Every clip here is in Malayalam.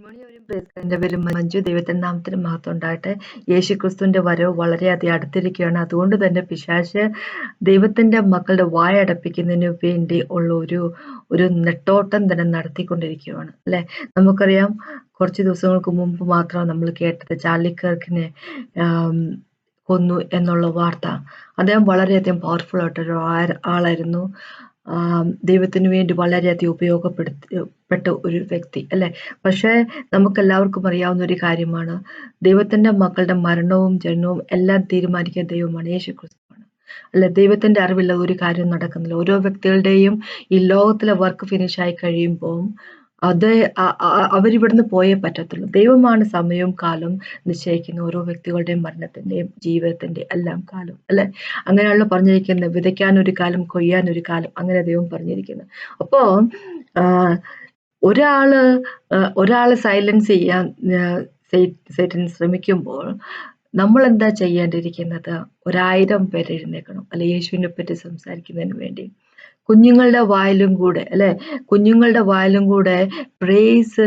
പേര് മഞ്ജു ദൈവത്തിന്റെ നാമത്തിന് മഹത്വം ഉണ്ടാകട്ടെ. യേശു വരവ് വളരെയധികം അടുത്തിരിക്കുകയാണ്. അതുകൊണ്ട് തന്നെ പിശാശ് ദൈവത്തിന്റെ മക്കളുടെ വായ വായടപ്പിക്കുന്നതിന് വേണ്ടി ഉള്ള ഒരു ഒരു നെട്ടോട്ടം തന്നെ നടത്തിക്കൊണ്ടിരിക്കുകയാണ് അല്ലെ? നമുക്കറിയാം കുറച്ച് ദിവസങ്ങൾക്ക് മുമ്പ് മാത്രം നമ്മൾ കേട്ടത് ചാർലി കർക്കിനെ കൊന്നു എന്നുള്ള വാർത്ത. അദ്ദേഹം വളരെയധികം പവർഫുൾ ആയിട്ടൊരു ആളായിരുന്നു. ദൈവത്തിന് വേണ്ടി വളരെയധികം ഉപയോഗപ്പെടുത്തി പെട്ട ഒരു വ്യക്തി അല്ലേ? പക്ഷേ നമുക്കെല്ലാവർക്കും അറിയാവുന്ന ഒരു കാര്യമാണ്. ദൈവത്തിന്റെ മക്കളുടെ മരണവും ജനനവും എല്ലാം തീരുമാനിക്കുന്ന ദൈവമാണ് യേശു ക്രിസ്തുവാണ് അല്ലെ ദൈവത്തിന്റെ അറിവില്ല ഒരു കാര്യം നടക്കുന്നില്ല. ഓരോ വ്യക്തികളുടെയും ഈ ലോകത്തിലെ വർക്ക് ഫിനിഷ് ആയി കഴിയുമ്പോൾ അത് അവരിവിടുന്ന് പോയേ പറ്റത്തുള്ളൂ. ദൈവമാണ് സമയവും കാലവും നിശ്ചയിക്കുന്ന ഓരോ വ്യക്തികളുടെയും മരണത്തിന്റെയും ജീവിതത്തിന്റെ എല്ലാം കാലം അല്ലെ? അങ്ങനെയാണല്ലോ പറഞ്ഞിരിക്കുന്നത്. വിതയ്ക്കാൻ ഒരു കാലം കൊയ്യാൻ ഒരു കാലം അങ്ങനെ ദൈവം പറഞ്ഞിരിക്കുന്നത് അപ്പോൾ ഒരാൾ ഒരാളെ സൈലൻസ് ചെയ്യാൻ സൈറ്റൻ ശ്രമിക്കുമ്പോൾ നമ്മൾ എന്താ ചെയ്യേണ്ടിയിരിക്കുന്നത്? ഒരായിരം പേര് എഴുന്നേക്കണം അല്ലെ യേശുവിനെ പറ്റി സംസാരിക്കുന്നതിന് വേണ്ടി. കുഞ്ഞുങ്ങളുടെ വായിലും കൂടെ അല്ലെ? കുഞ്ഞുങ്ങളുടെ വായിലും കൂടെ പ്രേസ്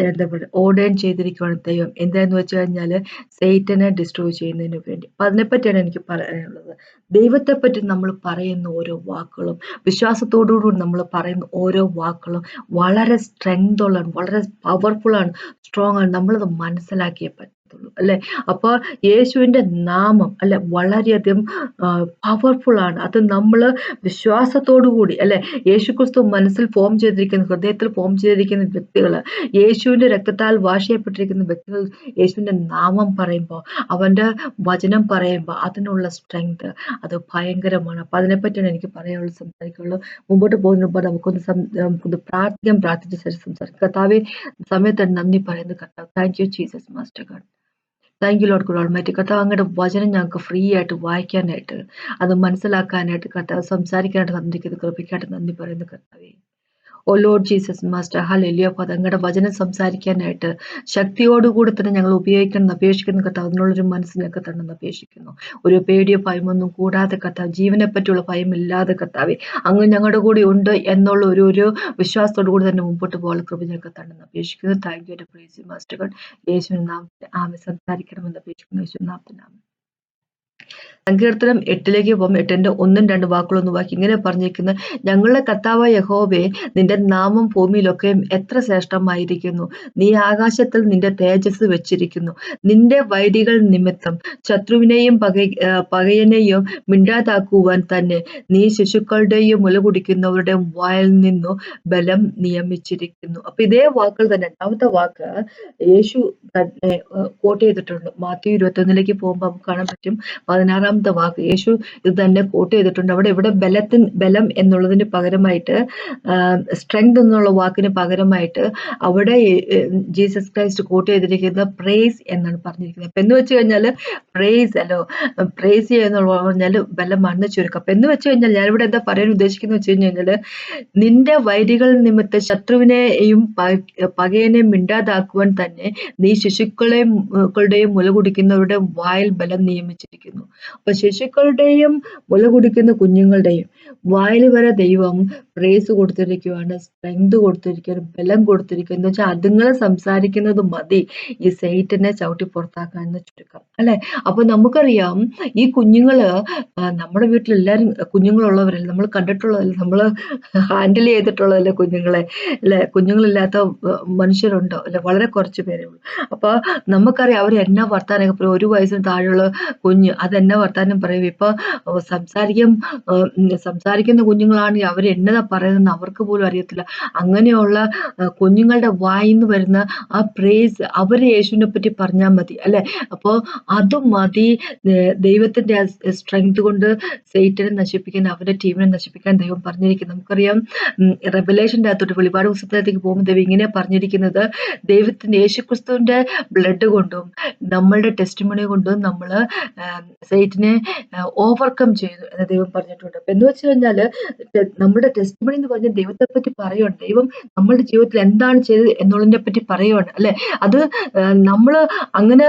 എന്താ പറയുക ഓർഡേൺ ചെയ്തിരിക്കുകയാണ് ദൈവം. എന്താന്ന് വെച്ച് കഴിഞ്ഞാൽ സെയ്റ്റനെ ഡിസ്ട്രോയ് ചെയ്യുന്നതിന് വേണ്ടി. അപ്പൊ അതിനെപ്പറ്റിയാണ് എനിക്ക് പറയാനുള്ളത്. ദൈവത്തെ പറ്റി നമ്മൾ പറയുന്ന ഓരോ വാക്കുകളും വിശ്വാസത്തോടുകൂടി നമ്മൾ പറയുന്ന ഓരോ വാക്കുകളും വളരെ സ്ട്രെങ്ത് ഉള്ളതാണ് വളരെ പവർഫുൾ ആണ് സ്ട്രോങ് ആണ്. നമ്മളത് മനസ്സിലാക്കിയേ പറ്റത്തുള്ളൂ അല്ലെ? അപ്പൊ യേശുവിന്റെ നാമം അല്ലെ? വളരെയധികം പവർഫുൾ ആണ്. അത് നമ്മൾ വിശ്വാസത്തോടു കൂടി അല്ലെ? യേശുക്രിസ്തു മനസ്സിൽ ഫോം ചെയ്തിരിക്കുന്ന ഹൃദയത്തിൽ ഫോം ചെയ്തിരിക്കുന്ന വ്യക്തികൾ യേശുവിന്റെ രക്തത്താൽ വാഷ് ചെയ്യപ്പെട്ടിരിക്കുന്ന വ്യക്തികൾ യേശുവിന്റെ നാമം പറയുമ്പോൾ അവന്റെ വചനം പറയുമ്പോൾ അതിനുള്ള സ്ട്രെങ്ത് അത് ഭയങ്കരമാണ്. അപ്പൊ അതിനെപ്പറ്റിയാണ് എനിക്ക് പറയാനുള്ളത് സംസാരിക്കുള്ളൂ മുമ്പോട്ട് പോകുന്ന മുമ്പ് നമുക്കൊന്ന് നമുക്കൊന്ന് പ്രാർത്ഥിക്കാം പ്രാർത്ഥിച്ച സംസാരിക്കാം. കർത്താവെ സമയത്ത് നന്ദി പറയുന്നത് കർത്താവ്. Thank you Jesus master God thank you Lord God almighty കർത്താവ് അങ്ങയുടെ വചനം ഞങ്ങൾക്ക് ഫ്രീ ആയിട്ട് വായിക്കാനായിട്ട് അത് മനസ്സിലാക്കാനായിട്ട് കർത്താവ് സംസാരിക്കാനായിട്ട് തന്നിരിക്കുന്ന കൃപയ്ക്കായിട്ട് നന്ദി പറയുന്നു കർത്താവേ. O Lord Jesus master hallelujah father അങ്ങയുടെ വചനം സംസാരിക്കാനായിട്ട് ശക്തിയോടുകൂടി തന്നെ ഞങ്ങൾ ഉപയോഗിക്കണം എന്ന് അപേക്ഷിക്കുന്ന. കർത്താവ് അതിനുള്ളൊരു മനസ്സിനൊക്കെ തന്നെന്ന് അപേക്ഷിക്കുന്നു. ഒരു പേടിയോ ഭയമൊന്നും കൂടാതെ കർത്താവ് ജീവനെ പറ്റിയുള്ള ഭയമില്ലാതെ കർത്താവെ അങ്ങ് ഞങ്ങളുടെ കൂടി ഉണ്ട് എന്നുള്ള ഒരു ഒരു വിശ്വാസത്തോടു കൂടി തന്നെ മുമ്പോട്ട് പോകാൻ കൃപ ഞങ്ങൾക്ക് തന്നെന്ന് അപേക്ഷിക്കുന്നു. Thank you praise master God യേശുവിൻ നാമത്തിൽ ആമെ സംസാരിക്കണമെന്ന് അപേക്ഷിക്കുന്നു. യേശുവിൻ സങ്കീർത്തനം എട്ടിലേക്ക് പോകും എട്ടിന്റെ ഒന്നും രണ്ട് വാക്കുകളൊന്നും വാക്കി. ഇങ്ങനെ പറഞ്ഞിരിക്കുന്നത് ഞങ്ങളുടെ കത്താവ യഹോവേ നിന്റെ നാമം ഭൂമിയിലൊക്കെ എത്ര ശ്രേഷ്ഠമായിരിക്കുന്നു. നീ ആകാശത്തിൽ നിന്റെ തേജസ് വെച്ചിരിക്കുന്നു. നിന്റെ വൈരികൾ നിമിത്തം ശത്രുവിനെയും പക പകയനെയും മിണ്ടാതാക്കുവാൻ തന്നെ നീ ശിശുക്കളുടെയും മുല കുടിക്കുന്നവരുടെ വായിൽ നിന്നു ബലം നിയമിച്ചിരിക്കുന്നു. അപ്പൊ ഇതേ വാക്കുകൾ തന്നെ രണ്ടാമത്തെ വാക്ക് യേശു തന്നെ കോട്ട് ചെയ്തിട്ടുണ്ട്. മാത്യു ഇരുപത്തൊന്നിലേക്ക് പോകുമ്പോൾ നമുക്ക് കാണാൻ പറ്റും. പതിനാറാമത്തെ വാക്ക്. യേശു ഇത് തന്നെ കോട്ട് ചെയ്തിട്ടുണ്ട്. അവിടെ ഇവിടെ ബലത്തിന് ബലം എന്നുള്ളതിന് പകരമായിട്ട് സ്ട്രെങ്ത് എന്നുള്ള വാക്കിന് പകരമായിട്ട് അവിടെ ജീസസ് ക്രൈസ്റ്റ് കോട്ട് ചെയ്തിരിക്കുന്ന പ്രേസ് എന്നാണ് പറഞ്ഞിരിക്കുന്നത്. അപ്പൊ എന്ന് വെച്ച് കഴിഞ്ഞാൽ പ്രേസ് അല്ലോ പ്രേസ് ചെയ്യുക എന്നുള്ള പറഞ്ഞാൽ ബലമാണ് ചുരുക്കം. അപ്പൊ എന്ന് വെച്ച് കഴിഞ്ഞാൽ ഞാനിവിടെ എന്താ പറയാൻ ഉദ്ദേശിക്കുന്നത് വെച്ച് കഴിഞ്ഞാൽ നിന്റെ വൈരികൾ നിമിത്തം ശത്രുവിനെയും പകയനെ മിണ്ടാതാക്കുവാൻ തന്നെ നീ ശിശുക്കളെയും മുല കുടിക്കുന്നവരുടെ വായിൽ ബലം നിയമിച്ചിരിക്കുന്നു. അപ്പൊ ശിശുക്കളുടെയും മുല കുടിക്കുന്ന കുഞ്ഞുങ്ങളുടെയും വായിൽ വരെ ദൈവം പ്രേസ് കൊടുത്തിരിക്കുവാണ് സ്ട്രെങ്ത് കൊടുത്തിരിക്കുകയാണ് ബലം കൊടുത്തിരിക്കുക എന്ന് വെച്ചാൽ അതുങ്ങൾ സംസാരിക്കുന്നത് മതി. ഈ സൈറ്റിനെ ചവിട്ടി പുറത്താക്കാൻ എന്ന് ചുരുക്കം. അല്ലെ? അപ്പൊ നമുക്കറിയാം ഈ കുഞ്ഞുങ്ങൾ നമ്മുടെ വീട്ടിൽ എല്ലാരും കുഞ്ഞുങ്ങളുള്ളവരല്ല? നമ്മൾ കണ്ടിട്ടുള്ളതല്ല? നമ്മൾ ഹാൻഡിൽ ചെയ്തിട്ടുള്ളതല്ലേ കുഞ്ഞുങ്ങളെ? അല്ലെ? കുഞ്ഞുങ്ങളില്ലാത്ത മനുഷ്യരുണ്ടോ? അല്ലെ? വളരെ കുറച്ച് പേരേ ഉള്ളൂ. അപ്പൊ നമുക്കറിയാം അവർ എന്നാ വർത്താനൊക്കെ പറയും? ഒരു വയസ്സിന് താഴെയുള്ള കുഞ്ഞ് അത് എന്നാ വർത്താനം പറയും? ഇപ്പൊ സംസാരിക്കും സംസാരിക്കും സംസാരിക്കുന്ന കുഞ്ഞുങ്ങളാണെങ്കിൽ അവർ എന്നതാ പറയുന്നത് അവർക്ക് പോലും അറിയത്തില്ല. അങ്ങനെയുള്ള കുഞ്ഞുങ്ങളുടെ വായിന്ന് വരുന്ന ആ പ്രേസ് അവർ യേശുവിനെ പറ്റി പറഞ്ഞാൽ മതി അല്ലെ? അപ്പോൾ അതും മതി ദൈവത്തിന്റെ സ്ട്രെങ്ത് കൊണ്ട് സൈറ്റനെ നശിപ്പിക്കാൻ അവരുടെ ടീമിനെ നശിപ്പിക്കാൻ ദൈവം പറഞ്ഞിരിക്കുന്നത് നമുക്കറിയാം റെവലേഷന്റെ അകത്തോട്ട് വെളിപാട് പുസ്തകത്തിലേക്ക് പോകുമ്പോൾ ദൈവം ഇങ്ങനെ പറഞ്ഞിരിക്കുന്നത് ദൈവത്തിന്റെ യേശുക്രിസ്തുവിന്റെ ബ്ലഡ് കൊണ്ടും നമ്മളുടെ ടെസ്റ്റിമണി കൊണ്ടും നമ്മൾ സൈറ്റിനെ ഓവർകം ചെയ്തു എന്ന് ദൈവം പറഞ്ഞിട്ടുണ്ട്. എന്ന് വെച്ച് കഴിഞ്ഞാൽ നമ്മുടെ ടെസ്റ്റ് മണി എന്ന് പറഞ്ഞ ദൈവത്തെ പറ്റി പറയുകയാണ് ദൈവം നമ്മളുടെ ജീവിതത്തിൽ എന്താണ് ചെയ്തത് എന്നുള്ളതിനെ പറ്റി പറയുകയാണ് അല്ലെ? അത് നമ്മൾ അങ്ങനെ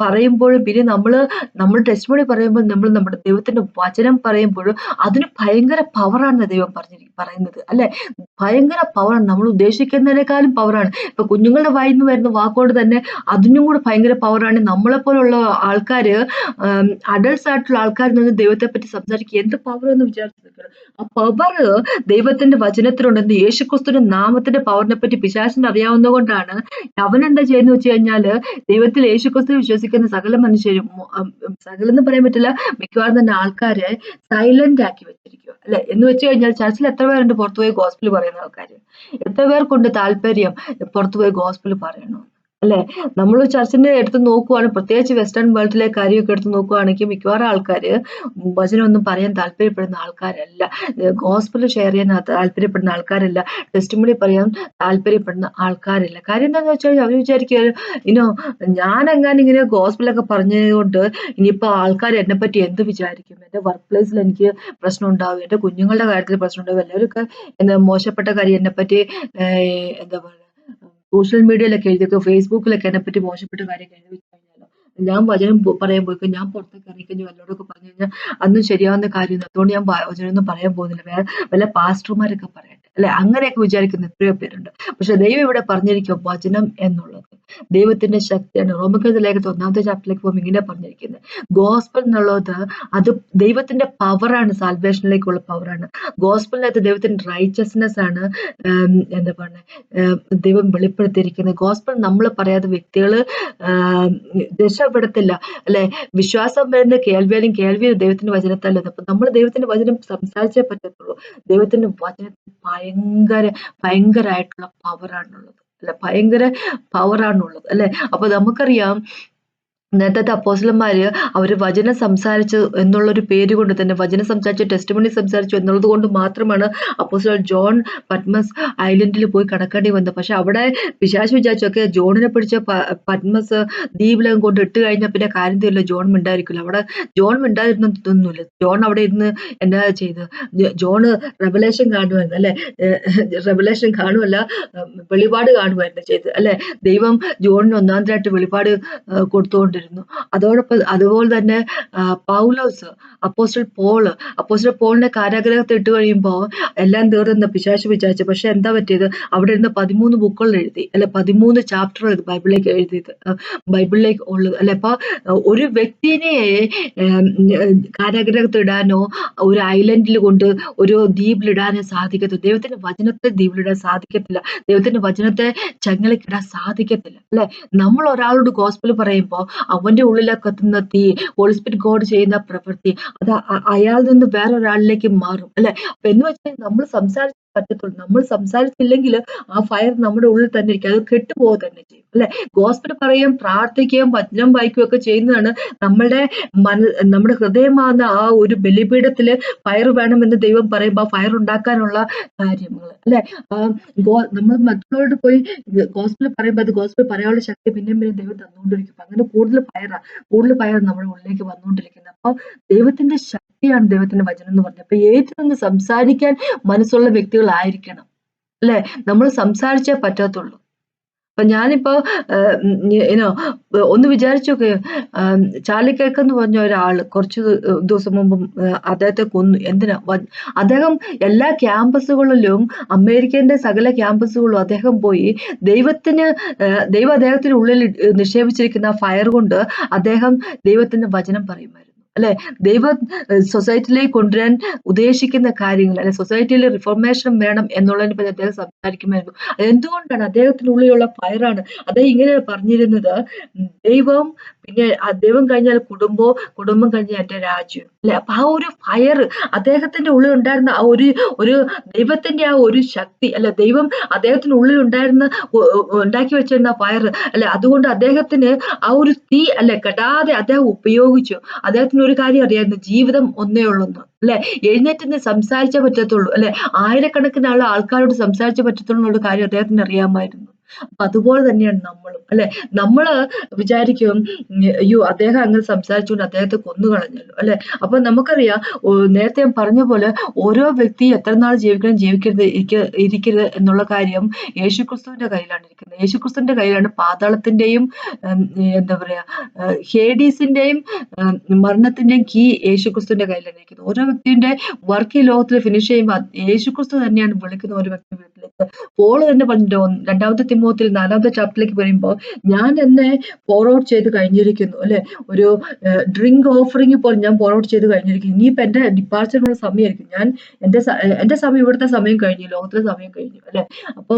പറയുമ്പോഴും പിന്നെ നമ്മൾ നമ്മൾ ടെസ്റ്റ് മണി പറയുമ്പോൾ നമ്മൾ നമ്മുടെ ദൈവത്തിന്റെ വചനം പറയുമ്പോഴും അതിന് ഭയങ്കര പവറാണ് ദൈവം പറഞ്ഞിരിക്കുന്നത് പറയുന്നത് അല്ലെ? ഭയങ്കര പവറാണ് നമ്മൾ ഉദ്ദേശിക്കുന്നതിനേക്കാളും പവറാണ് ഇപ്പൊ കുഞ്ഞുങ്ങളുടെ വായിൽ നിന്ന് വരുന്ന വാക്കോട് തന്നെ അതിനും കൂടെ ഭയങ്കര പവറാണ് നമ്മളെ പോലുള്ള ആൾക്കാര് അഡൾട്ട്സ് ആയിട്ടുള്ള ആൾക്കാർ നിന്ന് ദൈവത്തെ പറ്റി സംസാരിക്കുക എന്ത് പവർ എന്ന് വിചാരിച്ചു ആ പവർ ദൈവത്തിന്റെ വചനത്തിലുണ്ടെന്ന് യേശുക്രിസ്തുവിന്റെ നാമത്തിന്റെ പവറിനെ പറ്റി പിശാസിന് അറിയാവുന്ന കൊണ്ടാണ് അവൻ എന്താ ചെയ്യുന്ന വെച്ച് കഴിഞ്ഞാൽ ദൈവത്തിൽ യേശുക്രിസ്തു വിശ്വസിക്കുന്ന സകല മനുഷ്യരും സകലം എന്ന് പറയാൻ പറ്റില്ല മിക്കവാറും തന്നെ ആൾക്കാരെ സൈലന്റ് ആക്കി വെച്ചിരിക്കുക അല്ലെ? എന്ന് വെച്ച് കഴിഞ്ഞാൽ ചർച്ചിൽ എത്ര പേരുണ്ട് പുറത്തുപോയി ഗോസ്പിൾ പറയുന്ന ആൾക്കാർ എത്ര പേർക്കുണ്ട് താല്പര്യം പുറത്തുപോയി ഗോസ്പിൾ പറയണം? അല്ലെ? നമ്മൾ ചർച്ചിന്റെ എടുത്ത് നോക്കുവാണ് പ്രത്യേകിച്ച് വെസ്റ്റേൺ വേൾഡിലെ കാര്യമൊക്കെ എടുത്ത് നോക്കുവാണെങ്കിൽ മിക്കവാറും ആൾക്കാർ വചനമൊന്നും പറയാൻ താല്പര്യപ്പെടുന്ന ആൾക്കാരല്ല. ഗോസ്പിൾ ഷെയർ ചെയ്യാൻ താല്പര്യപ്പെടുന്ന ആൾക്കാരല്ല. ടെസ്റ്റിമണി പറയാൻ താല്പര്യപ്പെടുന്ന ആൾക്കാരല്ല. കാര്യം എന്താണെന്ന് വെച്ചാൽ അവർ വിചാരിക്കുക ഇനോ ഞാൻ എങ്ങാനും ഇങ്ങനെ ഗോസ്പിളൊക്കെ പറഞ്ഞതുകൊണ്ട് ഇനിയിപ്പോൾ ആൾക്കാർ എന്നെ പറ്റി എന്ത് വിചാരിക്കും? എന്റെ വർക്ക് പ്ലേസിൽ എനിക്ക് പ്രശ്നം ഉണ്ടാവും എന്റെ കുഞ്ഞുങ്ങളുടെ കാര്യത്തിൽ പ്രശ്നം ഉണ്ടാവും എല്ലാവരൊക്കെ എന്താ മോശപ്പെട്ട കാര്യം എന്നെ പറ്റി എന്താ പറയുക സോഷ്യൽ മീഡിയയിലൊക്കെ എഴുതിയൊക്കെ ഫേസ്ബുക്കിലൊക്കെ എന്നെപ്പറ്റി മോശപ്പെട്ട കാര്യം എഴുതി കഴിഞ്ഞാലോ? ഞാൻ വചനം പറയാൻ പോയി ഞാൻ പുറത്തേക്ക് ഇറങ്ങിക്കഴിഞ്ഞു വല്ലവരോടൊക്കെ പറഞ്ഞു കഴിഞ്ഞാൽ അന്നും ശരിയാവുന്ന കാര്യം അതുകൊണ്ട് ഞാൻ വചനമൊന്നും പറയാൻ പോകുന്നില്ല. വേറെ വല്ല പാസ്റ്റർമാരൊക്കെ പറയട്ടെ. അല്ലെ? അങ്ങനെയൊക്കെ വിചാരിക്കുന്ന എത്രയോ പേരുണ്ട്. പക്ഷെ ദൈവം ഇവിടെ പറഞ്ഞിരിക്കും വചനം എന്നുള്ളത്. ദൈവത്തിന്റെ ശക്തിയാണ്. റോമക്കത്തെ ലേഖത്തെ ഒന്നാമത്തെ ചാപ്റ്ററിലേക്ക് പോകുമ്പോൾ ഇങ്ങനെ പറഞ്ഞിരിക്കുന്നത് ഗോസ്പൽ എന്നുള്ളത് അത് ദൈവത്തിന്റെ പവറാണ് സാൽവേഷനിലേക്കുള്ള പവറാണ് ഗോസ്പലിനകത്ത് ദൈവത്തിന്റെ റൈച്ചസ്നെസ് ആണ് എന്താ പറയുക ദൈവം വെളിപ്പെടുത്തിയിരിക്കുന്നത്. ഗോസ്പൽ നമ്മൾ പറയാതെ വ്യക്തികൾ രക്ഷപ്പെടത്തില്ല. അല്ലെ? വിശ്വാസം വരുന്ന കേൾവിയാലും കേൾവിയും ദൈവത്തിന്റെ വചനത്തല്ല അപ്പൊ നമ്മൾ ദൈവത്തിന്റെ വചനം സംസാരിച്ചേ പറ്റത്തുള്ളൂ. ദൈവത്തിന്റെ വചനത്തിൽ ഭയങ്കര ഭയങ്കരമായിട്ടുള്ള പവറാണുള്ളത് അല്ല ഭയങ്കര പവറാണുള്ളത് അല്ലെ? അപ്പൊ നമുക്കറിയാം നേരത്തെ അപ്പോസ്ലന്മാര് അവർ വചനം സംസാരിച്ചു എന്നുള്ളൊരു പേര് കൊണ്ട് തന്നെ വചനം സംസാരിച്ചു ടെസ്റ്റ് മണി സംസാരിച്ചു എന്നുള്ളത് കൊണ്ട് മാത്രമാണ് അപ്പോസ്ലൻ ജോൺ പത്മസ് ഐലൻഡിൽ പോയി കടക്കേണ്ടി വന്നത്. പക്ഷെ അവിടെ പിശാശ് വിചാരിച്ചൊക്കെ ജോണിനെ പിടിച്ച പത്മസ് ദ്വീപിലകം കൊണ്ട് ഇട്ട് കഴിഞ്ഞാൽ പിന്നെ കാര്യം തീരില്ല ജോൺ മിണ്ടായിരിക്കില്ല അവിടെ ജോൺ മിണ്ടായിരുന്നൊന്നുമില്ല ജോൺ അവിടെ ഇരുന്ന് എന്താ ചെയ്ത്? ജോണ് റെവലേഷൻ കാണുമായിരുന്നു അല്ലെ? റെവലേഷൻ കാണുമല്ല വെളിപാട് കാണുമായിരുന്നു ചെയ്ത്. അല്ലെ? ദൈവം ജോണിന് ഒന്നാമതായിട്ട് വെളിപാട് കൊടുത്തുകൊണ്ടിരുന്നു. ഉണ്ടായിരുന്നു. അതോടൊപ്പം അതുപോലെ തന്നെ പൗലോസ് അപ്പോസ്റ്റൽ പോൾ. അപ്പോസ്റ്റൽ പോളിനെ കാരാഗ്രഹത്തിൽ ഇട്ട് കഴിയുമ്പോൾ എല്ലാം തീർന്ന പിശാച്ച് പിശാച്ച് പക്ഷെ എന്താ പറ്റിയത്? അവിടെ ഇരുന്ന് പതിമൂന്ന് ബുക്കുകൾ എഴുതി അല്ലെ പതിമൂന്ന് ചാപ്റ്റർ ബൈബിളിലേക്ക് എഴുതിയത് ബൈബിളിലേക്ക് ഉള്ളത്. അല്ലെ അപ്പൊ ഒരു വ്യക്തിനെ കാരാഗ്രഹത്തിൽ ഇടാനോ ഒരു ഐലൻഡിൽ കൊണ്ട് ഒരു ദ്വീപിലിടാനോ സാധിക്കത്തില്ല. ദൈവത്തിന്റെ വചനത്തെ ദ്വീപിലിടാൻ സാധിക്കത്തില്ല. ദൈവത്തിന്റെ വചനത്തെ ചങ്ങലക്കിടാൻ സാധിക്കത്തില്ല. അല്ലെ നമ്മൾ ഒരാളോട് ഗോസ്പിൾ പറയുമ്പോൾ അവന്റെ ഉള്ളിലെ കത്തുന്ന തീ ഹോളിസ്പിരിറ്റ് ഗോഡ് ചെയ്യുന്ന പ്രവൃത്തി അത് അയാളിൽ നിന്ന് വേറൊരാളിലേക്ക് മാറും അല്ലെ? എന്ന് വെച്ചാൽ നമ്മൾ സംസാരിച്ച് പറ്റത്തുള്ളൂ. നമ്മൾ സംസാരിച്ചില്ലെങ്കിൽ ആ ഫയർ നമ്മുടെ ഉള്ളിൽ തന്നെ ഇരിക്കും. അത് കെട്ടുപോകുക തന്നെ ചെയ്യും. അല്ലെ? ഗോസ്പിൽ പറയും പ്രാർത്ഥിക്കുകയും വചനം വായിക്കുകയും ഒക്കെ ചെയ്യുന്നതാണ് നമ്മുടെ മന നമ്മുടെ ഹൃദയമാകുന്ന ആ ഒരു ബലിപീഠത്തിൽ ഫയർ വേണമെന്ന് ദൈവം പറയുമ്പോൾ ആ ഫയർ ഉണ്ടാക്കാനുള്ള കാര്യങ്ങൾ അല്ലെ? നമ്മൾ മറ്റുള്ളവരോട് പോയി ഗോസ്പിൽ പറയുമ്പോൾ അത് ഗോസ്പിൽ പറയാനുള്ള ശക്തി പിന്നെയും പിന്നെ ദൈവം തന്നുകൊണ്ടിരിക്കും. അങ്ങനെ കൂടുതൽ ഫയറാണ് കൂടുതൽ ഫയർ നമ്മുടെ ഉള്ളിലേക്ക് വന്നുകൊണ്ടിരിക്കുന്നത്. അപ്പൊ ദൈവത്തിന്റെ ശക്തിയാണ് ദൈവത്തിന്റെ വചനം എന്ന് പറഞ്ഞത്. അപ്പൊ ഏറ്റവും സംസാരിക്കാൻ മനസ്സുള്ള വ്യക്തികളായിരിക്കണം. അല്ലെ? നമ്മൾ സംസാരിച്ചേ പറ്റാത്തുള്ളൂ. അപ്പൊ ഞാനിപ്പോ ഏനോ ഒന്ന് വിചാരിച്ചു ചാലിക്കേക്ക് എന്ന് പറഞ്ഞ ഒരാൾ കുറച്ച് ദിവസം മുമ്പ് അദ്ദേഹത്തെ കൊന്നു. എന്തിനാ? അദ്ദേഹം എല്ലാ ക്യാമ്പസുകളിലും അമേരിക്കന്റെ സകല ക്യാമ്പസുകളിലും അദ്ദേഹം പോയി ദൈവത്തിന് ദൈവം അദ്ദേഹത്തിന് ഉള്ളിൽ നിക്ഷേപിച്ചിരിക്കുന്ന ഫയർ കൊണ്ട് അദ്ദേഹം ദൈവത്തിന്റെ വചനം പറയുമായിരുന്നു. അല്ലെ? ദൈവ സൊസൈറ്റിയിലേക്ക് കൊണ്ടുവരാൻ ഉദ്ദേശിക്കുന്ന കാര്യങ്ങൾ അല്ലെ സൊസൈറ്റിയിൽ റിഫോർമേഷൻ വേണം എന്നുള്ളതിനെ പറ്റി അദ്ദേഹം സംസാരിക്കുമായിരുന്നു. എന്തുകൊണ്ടാണ് അദ്ദേഹത്തിനുള്ളിലുള്ള ഫയറാണ് അദ്ദേഹം ഇങ്ങനെ പറഞ്ഞിരുന്നത് ദൈവം പിന്നെ ദൈവം കഴിഞ്ഞാൽ കുടുംബവും കുടുംബം കഴിഞ്ഞാൽ എന്റെ രാജ്യം. അല്ലെ? അപ്പൊ ആ ഒരു ഫയർ അദ്ദേഹത്തിന്റെ ഉള്ളിൽ ഉണ്ടായിരുന്ന ആ ഒരു ഒരു ദൈവത്തിന്റെ ആ ഒരു ശക്തി അല്ലെ? ദൈവം അദ്ദേഹത്തിന്റെ ഉള്ളിൽ ഉണ്ടായിരുന്ന ഉണ്ടാക്കി വെച്ചിരുന്ന ഫയർ അല്ലെ? അതുകൊണ്ട് അദ്ദേഹത്തിന് ആ ഒരു തീ അല്ലെ? കെടാതെ അദ്ദേഹം ഉപയോഗിച്ചു. അദ്ദേഹത്തിന് ഒരു കാര്യം അറിയായിരുന്നു ജീവിതം ഒന്നേ ഉള്ളൂന്ന് അല്ലെ? എഴുന്നേറ്റ് സംസാരിച്ചേ പറ്റത്തുള്ളൂ അല്ലെ? ആയിരക്കണക്കിന് ആൾ ആൾക്കാരോട് സംസാരിച്ചേ പറ്റത്തുള്ളൂ എന്നുള്ള കാര്യം അദ്ദേഹത്തിന് അറിയാമായിരുന്നു. അപ്പൊ അതുപോലെ തന്നെയാണ് നമ്മളും അല്ലെ? നമ്മൾ വിചാരിക്കും അയ്യോ അദ്ദേഹം അങ്ങനെ സംസാരിച്ചുകൊണ്ട് അദ്ദേഹത്തെ കൊന്നു കളഞ്ഞല്ലോ അല്ലെ? അപ്പൊ നമുക്കറിയാം നേരത്തെ പറഞ്ഞ പോലെ ഓരോ വ്യക്തി എത്ര നാൾ ജീവിക്കണം ജീവിക്കരുത് ഇരിക്കരുത് എന്നുള്ള കാര്യം യേശുക്രിസ്തുവിന്റെ കയ്യിലാണ് ഇരിക്കുന്നത്. യേശുക്രിസ്തുവിന്റെ കയ്യിലാണ് പാതാളത്തിന്റെയും എന്താ പറയാ ഹേഡീസിന്റെയും മരണത്തിന്റെയും കീ യേശുക്രിസ്തുവിന്റെ കയ്യിലാണ് ഇരിക്കുന്നത്. ഓരോ വ്യക്തിയുടെ വർക്ക് ഈ ലോകത്തിൽ ഫിനിഷ് ചെയ്യുമ്പോൾ യേശുക്രിസ്തു തന്നെയാണ് വിളിക്കുന്ന ഒരു വ്യക്തി വീട്ടിലേക്ക്. പോൾ തന്നെ പറഞ്ഞിട്ടുണ്ട് രണ്ടാമത്തെ തിമോത്തിൽ നാലാമത്തെ ചാപ്റ്ററിലേക്ക് പറയുമ്പോൾ ഞാൻ എന്നെ ഫോർവേഡ് ചെയ്ത് കഴിഞ്ഞിരിക്കുന്നു അല്ലെ? ഒരു ഡ്രിങ്ക് ഓഫറിംഗ് പോലെ ഞാൻ ഫോർവേഡ് ചെയ്ത് കഴിഞ്ഞിരിക്കുന്നു. ഇനിയിപ്പോൾ എന്റെ ഡിപ്പാർച്ചറിനുള്ള സമയമായിരിക്കും. ഞാൻ എന്റെ എന്റെ സമയം ഇവിടുത്തെ സമയം കഴിഞ്ഞു ലോകത്തിലെ സമയം കഴിഞ്ഞു അല്ലെ? അപ്പോ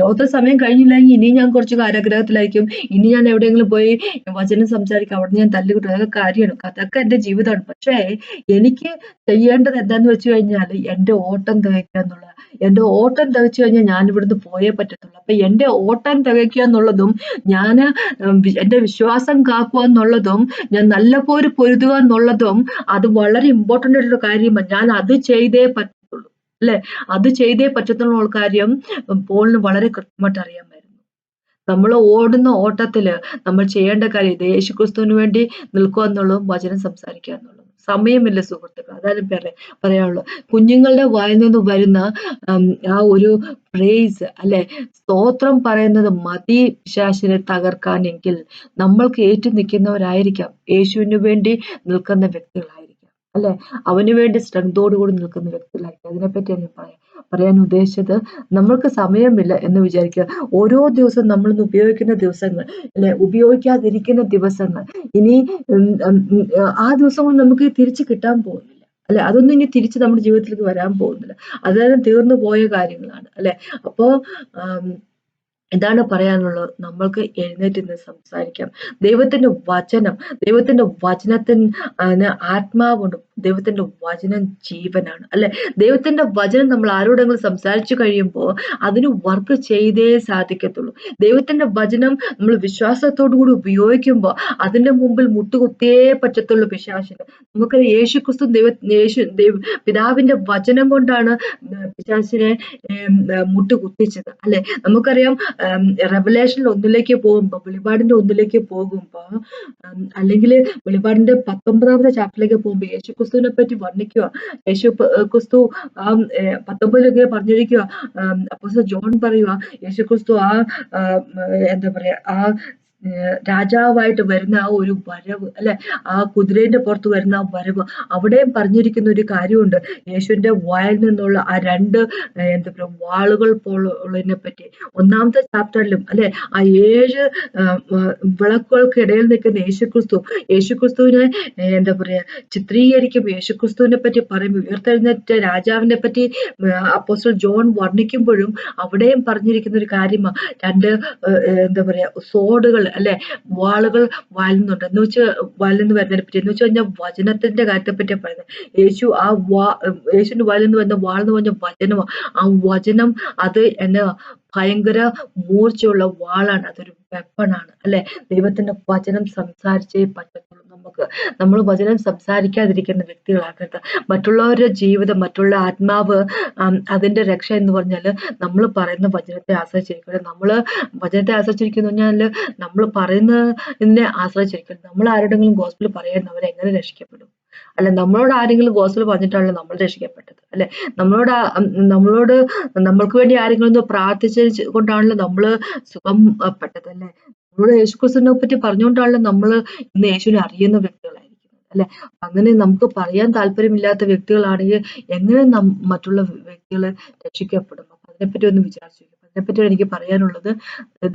ലോകത്തിലെ സമയം കഴിഞ്ഞില്ലെങ്കിൽ ഇനി ഞാൻ കുറച്ച് കാരാഗ്രഹത്തിലായിരിക്കും. ഇനി ഞാൻ എവിടെയെങ്കിലും പോയി വചനം സംസാരിക്കാം. അവിടെ ഞാൻ തല്ലുകിട്ടും. അതൊക്കെ കാര്യമാണ്. അതൊക്കെ എന്റെ ജീവിതമാണ്. പക്ഷേ എനിക്ക് ചെയ്യേണ്ടത് എന്താന്ന് വെച്ച് കഴിഞ്ഞാൽ എന്റെ ഓട്ടം തികയ്ക്കാന്നുള്ള എന്നുള്ളത് എന്റെ ഓട്ടം തികച്ചു കഴിഞ്ഞാൽ ഞാൻ ഇവിടുന്ന് പോയേ പറ്റത്തുള്ളൂ. അപ്പൊ എന്റെ ഓട്ടം തികയ്ക്കുക എന്നുള്ളതും ഞാൻ എന്റെ വിശ്വാസം കാക്കുക എന്നുള്ളതും ഞാൻ നല്ല പോര് പൊരുതുക എന്നുള്ളതും അത് വളരെ ഇമ്പോർട്ടന്റ് ആയിട്ടുള്ള കാര്യമാണ് ഞാൻ അത് ചെയ്തേ പറ്റത്തുള്ളൂ. അല്ലെ? അത് ചെയ്തേ പറ്റത്തുള്ള കാര്യം പോളിന് വളരെ കൃത്യമായിട്ട് അറിയാൻ നമ്മൾ ഓടുന്ന ഓട്ടത്തിൽ നമ്മൾ ചെയ്യേണ്ട കാര്യം ഇത് യേശുക്രിസ്തുവിന് വേണ്ടി നിൽക്കുക എന്നുള്ളതും വചനം സംസാരിക്കുക എന്നുള്ളതും. സമയമില്ല സുഹൃത്തുക്കൾ അതാണ് പറയ പറയാനുള്ളൂ. കുഞ്ഞുങ്ങളുടെ വായിൽ നിന്ന് വരുന്ന ആ ഒരു പ്രേസ് അല്ലെ? സ്തോത്രം പറയുന്നത് മതി പിശാശിനെ തകർക്കാനെങ്കിൽ നമ്മൾക്ക് ഏറ്റു നിൽക്കുന്നവരായിരിക്കാം. യേശുവിന് വേണ്ടി നിൽക്കുന്ന വ്യക്തികളായിരിക്കാം. അല്ലെ? അവന് വേണ്ടി സ്ട്രെങ്തോടുകൂടി നിൽക്കുന്ന വ്യക്തികളായിരിക്കും. അതിനെപ്പറ്റി ഞാൻ പറയാം. പറയാൻ ഉദ്ദേശിച്ചത് നമ്മൾക്ക് സമയമില്ല എന്ന് വിചാരിക്കുക. ഓരോ ദിവസവും നമ്മൾ ഉപയോഗിക്കുന്ന ദിവസങ്ങൾ അല്ലെ? ഉപയോഗിക്കാതിരിക്കുന്ന ദിവസങ്ങൾ. ഇനി ആ ദിവസങ്ങൾ നമുക്ക് തിരിച്ചു കിട്ടാൻ പോകുന്നു അല്ലെ? അതൊന്നും ഇനി തിരിച്ച് നമ്മുടെ ജീവിതത്തിലേക്ക് വരാൻ പോകുന്നില്ല. അതെല്ലാം തീർന്നു പോയ കാര്യങ്ങളാണ്. അല്ലെ? അപ്പോ എന്താണ് പറയാനുള്ളത്? നമ്മൾക്ക് എഴുന്നേറ്റ് നിന്ന് സംസാരിക്കാം. ദൈവത്തിന്റെ വചനം ദൈവത്തിന്റെ വചനത്തിന് ആത്മാവുണ്ട്. ദൈവത്തിന്റെ വചനം ജീവനാണ്. അല്ലെ? ദൈവത്തിന്റെ വചനം നമ്മൾ ആരോടെങ്കിലും സംസാരിച്ചു കഴിയുമ്പോൾ അതിന് വർക്ക് ചെയ്തേ സാധിക്കത്തുള്ളൂ. ദൈവത്തിന്റെ വചനം നമ്മൾ വിശ്വാസത്തോടു കൂടി ഉപയോഗിക്കുമ്പോൾ അതിന്റെ മുമ്പിൽ മുട്ടുകുത്തിയേ പറ്റത്തുള്ളൂ പിശാശിന്. നമുക്ക് യേശു ക്രിസ്തു ദൈവ യേശു ദൈവ പിതാവിന്റെ വചനം കൊണ്ടാണ് പിശാശിനെ മുട്ടുകുത്തിച്ചത്. അല്ലെ? നമുക്കറിയാം റെവലേഷൻ ഒന്നിലേക്ക് പോകുമ്പോൾ വെളിപാടിന്റെ ഒന്നിലേക്ക് പോകുമ്പോൾ അല്ലെങ്കിൽ വെളിപാടിന്റെ പത്തൊമ്പതാമത്തെ ചാപ്റ്ററിലേക്ക് പോകുമ്പോൾ യേശു ക്രിസ്തുവിനെ പറ്റി വർണിക്കുക. യേശു ക്രിസ്തു ആ പത്തൊമ്പതിലൊക്കെ പറഞ്ഞിരിക്കുക. അപ്പൊ ജോൺ പറയുക യേശു ക്രിസ്തു ആ എന്താ പറയാ ആ രാജാവായിട്ട് വരുന്ന ആ ഒരു വരവ് അല്ലെ? ആ കുതിരേന്റെ പുറത്ത് വരുന്ന ആ വരവ്. അവിടെയും പറഞ്ഞിരിക്കുന്ന ഒരു കാര്യമുണ്ട്. യേശുവിന്റെ വായിൽ നിന്നുള്ള ആ രണ്ട് എന്താ പറയുക വാളുകൾ പോലുള്ളതിനെ പറ്റി. ഒന്നാമത്തെ ചാപ്റ്ററിലും അല്ലെ? ആ ഏഴ് വിളക്കുകൾക്കിടയിൽ നിൽക്കുന്ന യേശുക്രിസ്തു. യേശുക്രിസ്തുവിനെ എന്താ പറയാ ചിത്രീകരിക്കും. യേശുക്രിസ്തുവിനെ പറ്റി പറയും ഉയർത്തെഴുന്നേറ്റ രാജാവിനെ പറ്റി അപ്പോസ്റ്റൽ ജോൺ വർണിക്കുമ്പോഴും അവിടെയും പറഞ്ഞിരിക്കുന്ന ഒരു കാര്യമാണ് രണ്ട് എന്താ പറയാ സോഡുകൾ അല്ലെ വാളുകൾ വാലുന്നുണ്ട്. എന്ന് വെച്ചാൽ വാലിൽ വരുന്നതിനെ പറ്റി. എന്ന് വെച്ച് കഴിഞ്ഞാൽ വചനത്തിന്റെ കാര്യത്തെ പറ്റിയാണ് പറയുന്നത്. യേശു ആ വാ യേശുവിന്റെ വാലിൽ നിന്ന് വരുന്ന വാൾ എന്ന് പറഞ്ഞ വചനമാണ് ആ വചനം അത് എന്നെ ഭയങ്കര മൂർച്ചയുള്ള വാളാണ്. അതൊരു വെപ്പണാണ് അല്ലെ ദൈവത്തിന്റെ വചനം സംസാരിച്ചേ പറ്റത്തുള്ളൂ. നമുക്ക് നമ്മൾ വചനം സംസാരിക്കാതിരിക്കുന്ന വ്യക്തികളാകരുത് മറ്റുള്ളവരുടെ ജീവിതം മറ്റുള്ള ആത്മാവ് അതിന്റെ രക്ഷ എന്ന് പറഞ്ഞാൽ നമ്മൾ പറയുന്ന വചനത്തെ ആശ്രയിച്ചിരിക്കരുത്. നമ്മൾ വചനത്തെ ആശ്രയിച്ചിരിക്കുന്നു പറഞ്ഞാൽ നമ്മൾ പറയുന്നതിനെ ആശ്രയിച്ചിരിക്കരുത്. നമ്മൾ ആരുടെങ്കിലും ഗോസ്പിൽ പറയുന്ന അവരെങ്ങനെ രക്ഷിക്കപ്പെടും? അല്ല നമ്മളോട് ആരെങ്കിലും ഗോസ്പിൽ പറഞ്ഞിട്ടാണല്ലോ നമ്മൾ രക്ഷിക്കപ്പെട്ടത് അല്ലെ? നമ്മളോട് നമ്മളോട് നമ്മൾക്ക് വേണ്ടി ആരെങ്കിലും ഒന്ന് പ്രാർത്ഥിച്ചു കൊണ്ടാണല്ലോ നമ്മൾ സുഖം പെട്ടത് അല്ലെ? നമ്മളോട് യേശുക്രിസ്തുവിനെ പറ്റി പറഞ്ഞുകൊണ്ടാണല്ലോ നമ്മൾ ഇന്ന് യേശുവിനെ അറിയുന്ന വ്യക്തികളായിരിക്കുന്നത് അല്ലെ? അങ്ങനെ നമുക്ക് പറയാൻ താല്പര്യമില്ലാത്ത വ്യക്തികളാണെങ്കിൽ എങ്ങനെ മറ്റുള്ള വ്യക്തികളെ രക്ഷിക്കപ്പെടും? അപ്പൊ അതിനെപ്പറ്റി ഒന്ന് വിചാരിച്ചു അതിനെപ്പറ്റി എനിക്ക് പറയാനുള്ളത്.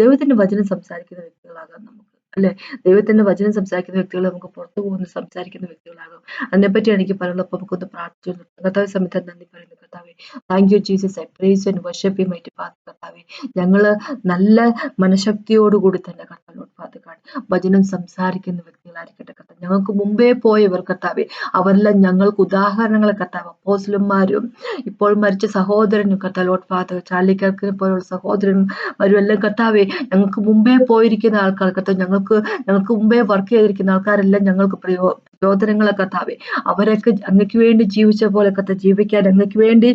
ദൈവത്തിന്റെ വചനം സംസാരിക്കുന്ന വ്യക്തികളാകാം നമുക്ക് അല്ലെ? ദൈവത്തിന്റെ വചനം സംസാരിക്കുന്ന വ്യക്തികൾ നമുക്ക് പുറത്തു പോകുന്ന സംസാരിക്കുന്ന വ്യക്തികളാകും. അതിനെപ്പറ്റി എനിക്ക് പറയാനുള്ളത്. അപ്പൊ നമുക്കൊന്ന് പ്രാർത്ഥിച്ചു കർത്താവ് സമയത്ത് നന്ദി പറയുന്നു. കർത്താവെ thank you Jesus I praise and worship you might path കർത്താവെ. ഞങ്ങൾ നല്ല മനഃശക്തിയോടുകൂടി തന്നെ കർത്താവിനോട് പാതുകാണ് വചനം സംസാരിക്കുന്ന വ്യക്തികളായിരിക്കട്ടെ കർത്താവ്. ഞങ്ങൾക്ക് മുമ്പേ പോയവർ കർത്താവെ അവരെല്ലാം ഞങ്ങൾക്ക് ഉദാഹരണങ്ങളെ കർത്താവ്. അപ്പോസിലന്മാരും ഇപ്പോൾ മരിച്ച സഹോദരനും കർത്താവ് ഫാദർ ചാലിക്കർക്ക് പോലുള്ള സഹോദരനും എല്ലാം കർത്താവെ ഞങ്ങൾക്ക് മുമ്പേ പോയിരിക്കുന്ന ആൾക്കാർ കർത്താവ് ഞങ്ങൾക്ക് ഞങ്ങൾക്ക് മുമ്പേ വർക്ക് ചെയ്തിരിക്കുന്ന ആൾക്കാരെല്ലാം ഞങ്ങൾക്ക് പ്രയോ സഹോദരങ്ങളെ കർത്താവെ അവരൊക്കെ അങ്ങക്ക് വേണ്ടി ജീവിച്ച പോലെ കത്ത ജീവിക്കാൻ അങ്ങക്ക് വേണ്ടി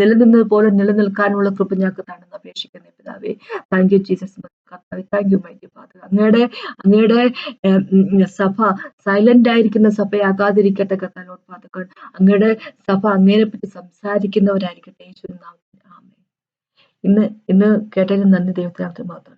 നിലനിന്നത് പോലെ നിലനിൽക്കാനുള്ള കൃപ ഞങ്ങൾക്ക് താണെന്ന് അപേക്ഷിക്കുന്ന പിതാവേ. Thank you Jesus thank you my father അങ്ങയുടെ അങ്ങയുടെ സഭ സൈലന്റ് ആയിരിക്കുന്ന സഭയാകാതിരിക്കട്ടെ കർത്താനോട് ഫാദുക്കൾ അങ്ങയുടെ സഭ അങ്ങേനെ പറ്റി സംസാരിക്കുന്നവരായിരിക്കട്ടെ ഇന്ന് ഇന്ന് കേട്ടതിന് നന്ദി. ദൈവത്തിന് മാത്രം.